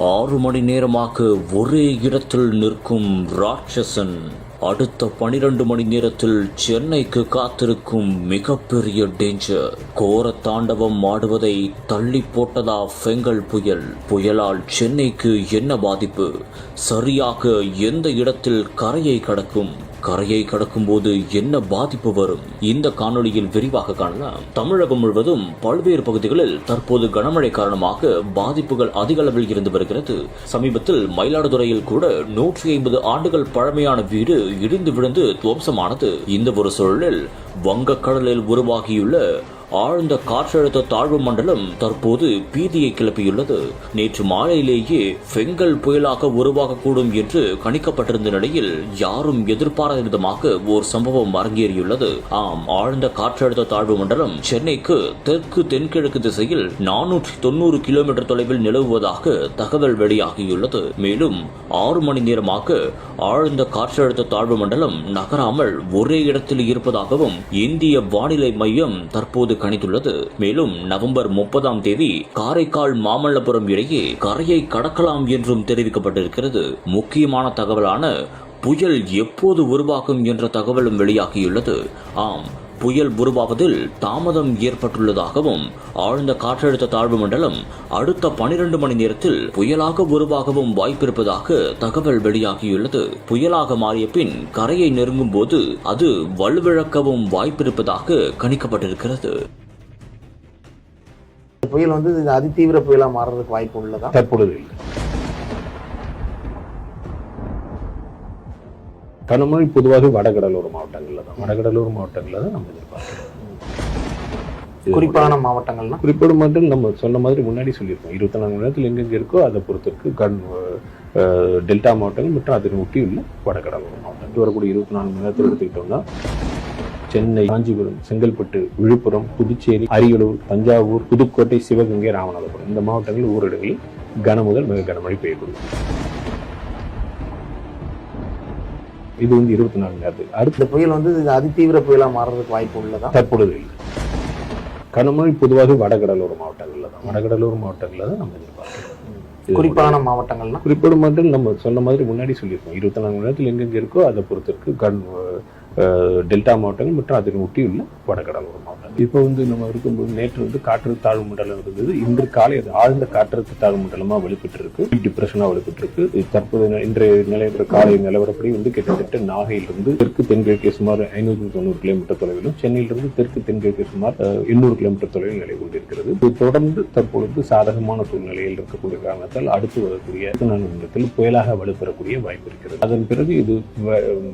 ஆறு மணி நேரமாக ஒரே இடத்தில் நிற்கும் ராட்சசன் அடுத்த பனிரெண்டு மணி நேரத்தில் சென்னைக்கு காத்திருக்கும் மிகப்பெரிய டேஞ்சர் கோர தாண்டவம் ஆடுவதை தள்ளி போட்டதா ஃபெங்கல் புயல்? புயலால் சென்னைக்கு என்ன பாதிப்பு? சரியாக எந்த இடத்தில் கரையை கடக்கும்? கரையை கடக்கும்போது என்ன பாதிப்பு வரும்? இந்த காணொலியில் விரிவாக காணலாம். தமிழகம் முழுவதும் பல்வேறு பகுதிகளில் தற்போது கனமழை காரணமாக பாதிப்புகள் அதிக அளவில் இருந்து வருகிறது. சமீபத்தில் மயிலாடுதுறையில் கூட நூற்றி ஐம்பது ஆண்டுகள் பழமையான வீடு இடிந்து விழுந்து துவம்சமானது. இந்த ஒரு சூழலில் வங்கக்கடலில் உருவாகியுள்ள ஆழ்ந்த காற்றழுத்த தாழ்வு மண்டலம் தற்போது பீதியை கிளப்பியுள்ளது. நேற்று மாலையிலேயே பெங்கல் புயலாக உருவாகக்கூடும் என்று கணிக்கப்பட்டிருந்த நிலையில் யாரும் எதிர்பாராத விதமாக ஓர் சம்பவம் அரங்கேறியுள்ளது. ஆம் ஆழ்ந்த காற்றழுத்த தாழ்வு மண்டலம் சென்னைக்கு தெற்கு தென்கிழக்கு திசையில் நானூற்றி தொண்ணூறு கிலோமீட்டர் தொலைவில் நிலவுவதாக தகவல் வெளியாகியுள்ளது. மேலும் ஆறு மணி நேரமாக ஆழ்ந்த காற்றழுத்த தாழ்வு மண்டலம் நகராமல் ஒரே இடத்தில் இருப்பதாகவும் இந்திய வானிலை மையம் தற்போது கணித்துள்ளது. மேலும் நவம்பர் முப்பதாம் தேதி காரைக்கால் மாமல்லபுரம் இடையே கரையை கடக்கலாம் என்றும் தெரிவிக்கப்பட்டிருக்கிறது. முக்கியமான தகவலான புயல் எப்போது உருவாகும் என்ற தகவலும் வெளியாகியுள்ளது. ஆம் புயல் உருவாவதில் தாமதம் ஏற்பட்டுள்ளதாகவும் ஆழ்ந்த காற்றழுத்த தாழ்வு மண்டலம் அடுத்த பனிரெண்டு மணி நேரத்தில் புயலாக உருவாகவும் வாய்ப்பிருப்பதாக தகவல் வெளியாகியுள்ளது. புயலாக மாறிய பின் கரையை நெருங்கும் போது அது வலுவிழக்கவும் வாய்ப்பிருப்பதாக கணிக்கப்பட்டிருக்கிறது. புயல் வந்து இது அதிதீவிர புயலா மாறுறதுக்கு வாய்ப்பு உள்ளதா? தற்பொழுது கனமழை பொதுவாக வடகடலோர மாவட்டங்களில் தான். வடகடலோர மாவட்டங்களில் தான் நம்ம எதிர்பார்க்கிறோம். குறிப்பான மாவட்டங்கள்னா? குறிப்பிட மட்டும் நம்ம சொன்ன மாதிரி முன்னாடி சொல்லியிருக்கோம். இருபத்தி நான்கு மணி நேரத்தில் எங்கெங்க இருக்கோ அதை பொறுத்திருக்கு. கண் டெல்டா மாவட்டங்கள் மற்றும் அதனை ஒட்டியுள்ள வடகடலோர மாவட்டம் வரக்கூடிய இருபத்தி நான்கு மணி நேரத்தில் எடுத்துக்கிட்டோம்னா சென்னை காஞ்சிபுரம் செங்கல்பட்டு விழுப்புரம் புதுச்சேரி அரியலூர் தஞ்சாவூர் புதுக்கோட்டை சிவகங்கை ராமநாதபுரம். இந்த மாவட்டங்களில் ஓரிடங்களில் கன முதல் மிக கனமழை பெய்யக்கூடும் இது வந்து இருபத்தி நான்கு நேரத்துக்கு அடுத்து புயல் வந்து அதிதீவிர புயலா மாறுறதுக்கு வாய்ப்பு உள்ளதா? தற்பொழுது இல்லை. கனமழை பொதுவாக வடகடலோர மாவட்டங்களில் தான். வடகடலோர மாவட்டங்களில் தான் நம்ம எதிர்பார்க்கிறோம். குறிப்பான மாவட்டங்கள்னா? குறிப்பிட மட்டும் நம்ம சொன்ன மாதிரி முன்னாடி சொல்லியிருக்கோம் இருபத்தி நான்கு மணி நேரத்தில் எங்கெங்க இருக்கோ அதை பொறுத்திருக்கு. கண் டெல்டா மாவட்டங்கள் மற்றும் அதனை ஒட்டியுள்ள வடகடலோர மாவட்டம் இப்போ வந்து நம்ம இருக்கும்போது நேற்று வந்து காற்றழுத்த தாழ்வு மண்டலம் இருந்தது. இன்று காலை அது ஆழ்ந்த காற்றழுத்த தாழ்வு மண்டலமாக வெளிப்பட்டு இருக்கு டிப்ரெஷனாக வெளிப்பட்டு இருக்கு தற்போது இன்றைய நிலவர காலை நிலவரப்படி வந்து கிட்டத்தட்ட நாகையிலிருந்து தெற்கு தென்கிழக்கே சுமார் ஐநூற்றி தொண்ணூறு கிலோமீட்டர் தொலைவிலும் சென்னையிலிருந்து தெற்கு தென்கிழக்கே சுமார் எண்ணூறு கிலோமீட்டர் தொலைவில் நிலை கொண்டிருக்கிறது. இது தொடர்ந்து தற்பொழுது சாதகமான சூழ்நிலையில் இருக்கக்கூடிய காரணத்தால் அடுத்து வரக்கூடிய அடுத்த புயலாக வலுப்பெறக்கூடிய வாய்ப்பு இருக்கிறது. அதன் பிறகு இது வ-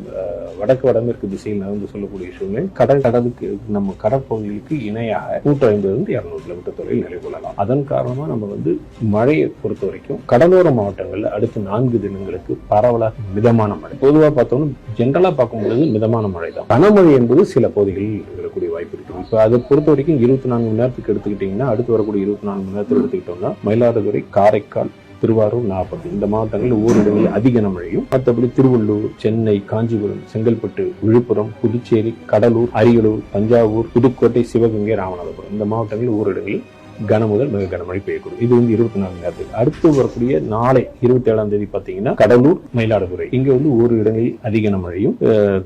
வடக்கு வடமேற்கு திசையில் நகர்ந்து சொல்லக்கூடிய சூழ்நிலை கடல் கடலுக்கு நம்ம கடற்பகுதிகளுக்கு இணையாக நூற்றி ஐம்பது இரநூறு கிலோமீட்டர் தொலைவில் நிலை கொள்ளலாம். அதன் காரணமாக நம்ம வந்து மழையை பொறுத்த வரைக்கும் கடலோர மாவட்டங்களில் அடுத்த நான்கு தினங்களுக்கு பரவலாக மிதமான மழை. பொதுவாக பார்த்தோம்னா பார்க்கும் பார்க்கும்பொழுது மிதமான மழை தான் கனமழை என்பது சில பகுதிகளில் இருக்கக்கூடிய வாய்ப்பு இருக்கு. இப்போ அதை பொறுத்த வரைக்கும் இருபத்தி நான்கு மணி நேரத்துக்கு எடுத்துக்கிட்டீங்கன்னா அடுத்து வரக்கூடிய இருபத்தி நான்கு மணி நேரத்துக்கு எடுத்துக்கிட்டோம்னா மயிலாடுதுறை காரைக்கால் திருவாரூர் நாகப்பட்டினம். இந்த மாவட்டங்களில் ஓரிடங்களில் அதிக மழையும் மற்றபடி திருவள்ளூர் சென்னை காஞ்சிபுரம் செங்கல்பட்டு விழுப்புரம் புதுச்சேரி கடலூர் அரியலூர் தஞ்சாவூர் புதுக்கோட்டை சிவகங்கை ராமநாதபுரம். இந்த மாவட்டங்களில் ஓரிடங்களில் கன முதல் மிக கனமழை பெய்யக்கூடும் இது வந்து இருபத்தி நாலு நேரத்துக்கு அடுத்து வரக்கூடிய நாளை இருபத்தி ஏழாம் தேதி பார்த்தீங்கன்னா கடலூர் மயிலாடுதுறை. இங்க வந்து ஒரு இடங்களில் அதிக கனமழையும்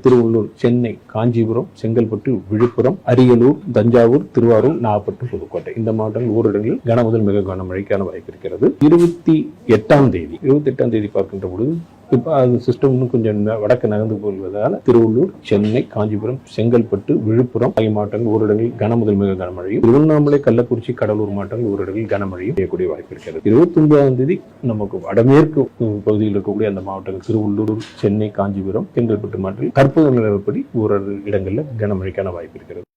திருவள்ளூர் சென்னை காஞ்சிபுரம் செங்கல்பட்டு விழுப்புரம் அரியலூர் தஞ்சாவூர் திருவாரூர் நாகப்பட்டினம் புதுக்கோட்டை. இந்த மாவட்டங்கள் ஓரிடங்களில் கன முதல் மிக கனமழைக்கான வாய்ப்பு இருக்கிறது. இருபத்தி எட்டாம் தேதி இருபத்தி எட்டாம் தேதி பார்க்கின்ற பொழுது இப்போ அது சிஸ்டம் இன்னும் கொஞ்சம் வடக்கு நகர்ந்து போவதால் திருவள்ளூர் சென்னை காஞ்சிபுரம் செங்கல்பட்டு விழுப்புரம் ஆகிய மாவட்டங்கள் ஓரிடங்களில் கன முதல் மிக கனமழையும் திருவண்ணாமலை கள்ளக்குறிச்சி கடலூர் மாவட்டங்கள் ஓரிடங்களில் கனமழையும் பெய்யக்கூடிய வாய்ப்பு இருக்கிறது. இருபத்தி ஒன்பதாம் தேதி நமக்கு வடமேற்கு பகுதியில் இருக்கக்கூடிய அந்த மாவட்டங்கள் திருவள்ளூர் சென்னை காஞ்சிபுரம் செங்கல்பட்டு மாவட்டங்கள் தற்போது நிலவரப்படி ஓரிரு இடங்களில் கனமழைக்கான வாய்ப்பு இருக்கிறது.